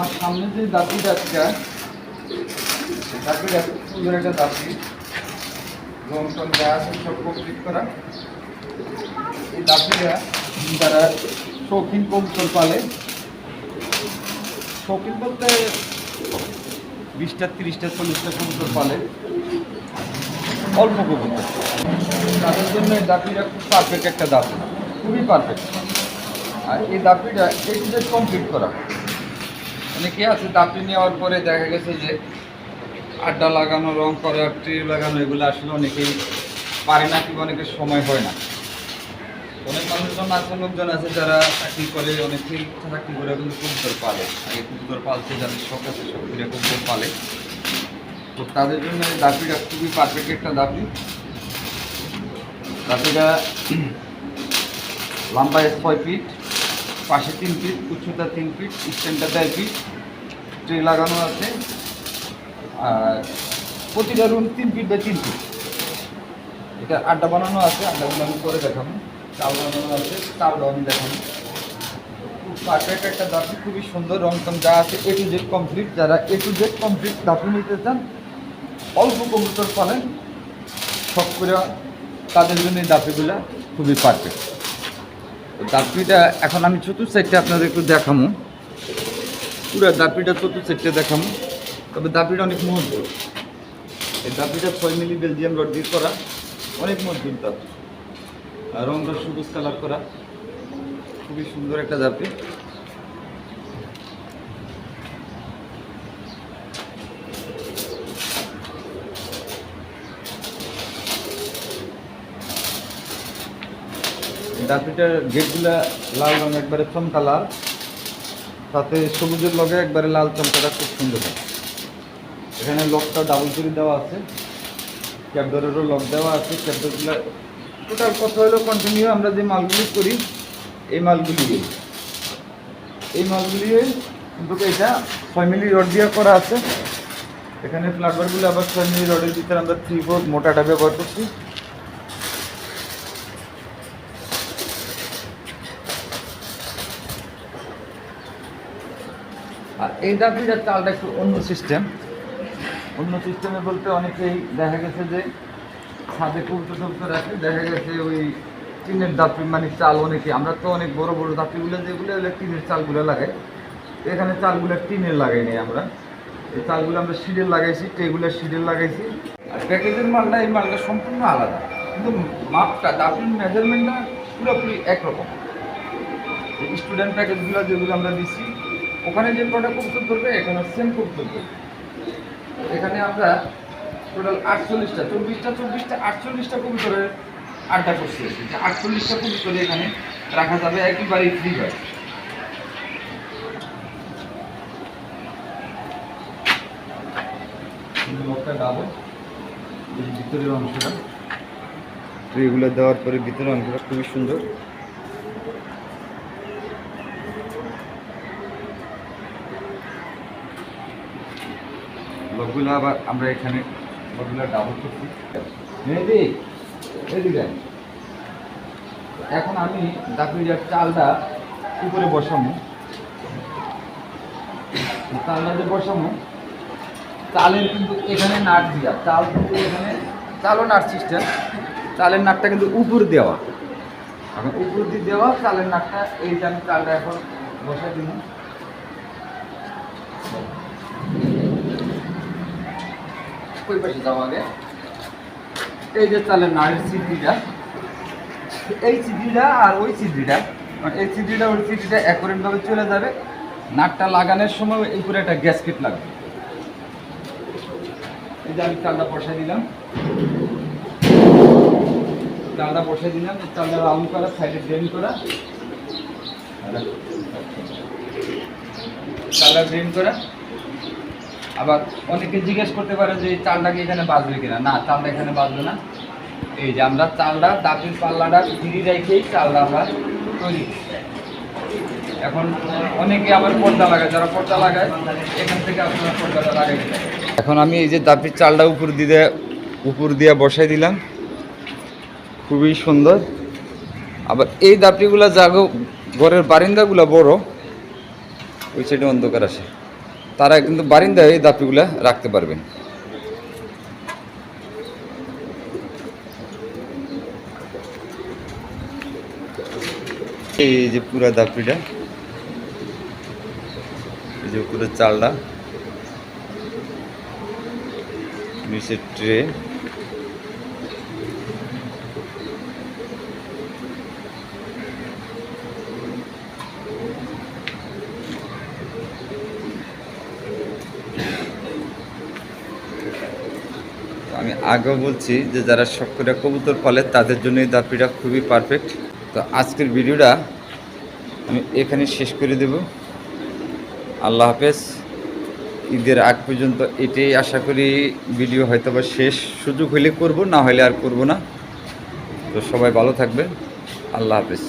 আমার সামনে যে আছে দাপিটা খুব সুন্দর একটা দাপি রং টং যা আছে সব কমপ্লিট করা। এই দাপিটা যারা শৌখিন কবুতর পালে, শৌখিন বলতে বিশটা, তিরিশটা, চল্লিশটা কবুতর পালে, অল্প কবুতর। তাদের জন্য এই দাপিটা খুব পারফেক্ট একটা দাপি খুবই পারফেক্ট আর এই দাপিটা এই কমপ্লিট করা। অনেকে আছে দাপি নেওয়ার পরে দেখা গেছে যে আড্ডা লাগানো, রং করা, ট্রি লাগানো, এগুলো আসলে অনেকেই পারে না কিংবা অনেকের সময় হয় না। অনেক মানুষজন, আছে লোকজন আছে যারা চাকরি করে, অনেকেই চাকরি করে কিন্তু কবুতর পালে। আগে কবুতর পালছে, যাদের শখ আছে সব করে কবুতর পালে। তো তাদের জন্য দাপিটা খুবই পারফেক্ট একটা দাপি দাপিটা লম্বায় ছয় ফিট পাশে তিন ফিট উচ্চতা তিন ফিট স্ট্যান্ডটা দেড় ফিট ট্রে লাগানো আছে। আর প্রতিটা রুম তিন ফিট বা তিন ফিট এটা আড্ডা বানানো আছে আড্ডাগুলো আমি করে দেখাবো। চাল বানানো আছে চালটা আমি খুব পারফেক্ট একটা দাপি খুবই সুন্দর রং টং যা আছে এ টু জেড কমপ্লিট যারা এ টু জেড কমপ্লিট দাপি নিতে চান, অল্প কম্পিউটার পালেন সব করে তাদের জন্য এই দাপিগুলো খুবই পারফেক্ট দাপিটা এখন আমি চতুর্থ সাইডটা আপনাদের একটু দেখামো। পুরো দাপিটা চতুর্থ সাইডটা দেখামো। তবে দাপিটা অনেক মজবুত। এই দাপিটা ছয় মিলি বেলজিয়াম রড দিয়ে করা। অনেক মজবুত দাঁত। রংটা সবুজ কালার করা। খুবই সুন্দর একটা দাপি ডাপিটার গেটগুলা লাল রং একবারে চমকা লাল তাতে সবুজের লগে একবারে লাল চমকাটা খুব সুন্দর এখানে লকটা ডাবল করে দেওয়া আছে। ক্যাবডরেরও লক দেওয়া আছে। ক্যাবডরগুলো টোটাল কথা হলো কন্টিনিউ আমরা যে মালগুলি করি, এই মালগুলি। এই মালগুলি কিন্তু এটা ছয় মিলি রড দিয়ে করা আছে। এখানে ফ্লাটবারগুলো আবার ছয় মিলি রডের ভিতরে আমরা থ্রি ফোর মোটাটা ব্যবহার করছি। আর এই দাবিটার চালটা একটু অন্য সিস্টেম অন্য সিস্টেমে বলতে অনেকেই দেখা গেছে যে ছাদে কবুতর টবুতর রাখে দেখা গেছে ওই টিনের দাপি মানে চাল অনেকে, আমরা তো অনেক বড় বড় দাপিগুলো যেগুলো ওগুলো টিনের চালগুলো লাগাই। এখানে চালগুলো টিনের লাগাই নাই আমরা। এই চালগুলো আমরা সিডের লাগাইছি, টেগুলো সিডের লাগাইছি। আর প্যাকেজের মালটা, এই মালটা সম্পূর্ণ আলাদা। কিন্তু মাপটা দাপির মেজারমেন্টটা পুরোপুরি একরকম। স্টুডেন্ট প্যাকেজগুলো যেগুলো আমরা দিচ্ছি ওখানে যে প্রোডাক্ট কবুতর ধরবে এখানে সেম কবুতর ধরবে এখানে আমরা টোটাল আটচল্লিশটা চব্বিশটা চব্বিশটা আটচল্লিশটা কবুতরের আড্ডা করছি। আটচল্লিশটা কবুতর এখানে রাখা যাবে একেবারেই ফ্রি হয় ভিতরের অংশটা। ট্রেগুলো দেওয়ার পরে ভিতরের অংশটা খুবই সুন্দর। লকগুলো আবার আমরা এখানে লকগুলো ডাবল করছি। এখন আমি ডাকুরিয়ার চালটা উপরে বসাবো চালটা যে বসাবো চালের কিন্তু এখানে নাট দিয়া, চাল কিন্তু এখানে, চালও নাট সিস্টেম চালের নাটটা কিন্তু উপর দেওয়া। এখন উপর দিয়ে দেওয়া, চালের নাটটা, এই যে আমি চালটা এখন বসাই দিব ওই পাশে যাওয়া আগে? এই যে চালের নাড়ের সিদ্ধিটা এই সিদ্ধিটা আর ওই সিদ্ধিটা এই সিদ্ধিটা ওই সিদ্ধিটা অ্যাকুরেটভাবে চলে যাবে। নাটটা লাগানোর সময় এই উপরে একটা গ্যাসকেট লাগবে। এই যে আমি চালটা বসাই দিলাম। চালটা বসাই দিলাম চালটা রাউন্ড করা, সাইডে ড্রেন করা। চালটা ড্রেন করা। আবার অনেকে জিজ্ঞেস করতে পারে যে, চালটা কি এখানে বাঁচবে কিনা? না, চালটা এখানে বাঁচবে না। এই যে আমরা চালটা দাপির পাল্লাটা ফিরি রেখেই চালটা আমরা তৈরি এখন অনেকে আবার পর্দা লাগায়, যারা পর্দা লাগায়, এখান থেকে আপনারা পর্দাটা লাগাই এখন আমি এই যে দাপির চালটা উপর দিয়ে উপর দিয়ে বসাই দিলাম। খুবই সুন্দর। আবার এই দাপিগুলো জাগো ঘরের বারিন্দাগুলো বড়, ওই সাইডে অন্ধকার আসে তারা কিন্তু বারিন্দায় এই দাপিগুলা রাখতে পারবেন এই যে পুরো দাপিটা, এই যে পুরো চালটা নিচের ট্রে। আমি আগেও বলছি যে যারা শখ করে কবুতর পালে, তাদের জন্য এই দাপিটা খুবই পারফেক্ট তো আজকের ভিডিওটা আমি এখানে শেষ করে দেব। আল্লাহ হাফেজ। ঈদের আগ পর্যন্ত এটাই আশা করি ভিডিও হয়তো বা শেষ সুযোগ হলে করব, না হলে আর করব না। তো সবাই ভালো থাকবে আল্লাহ হাফেজ।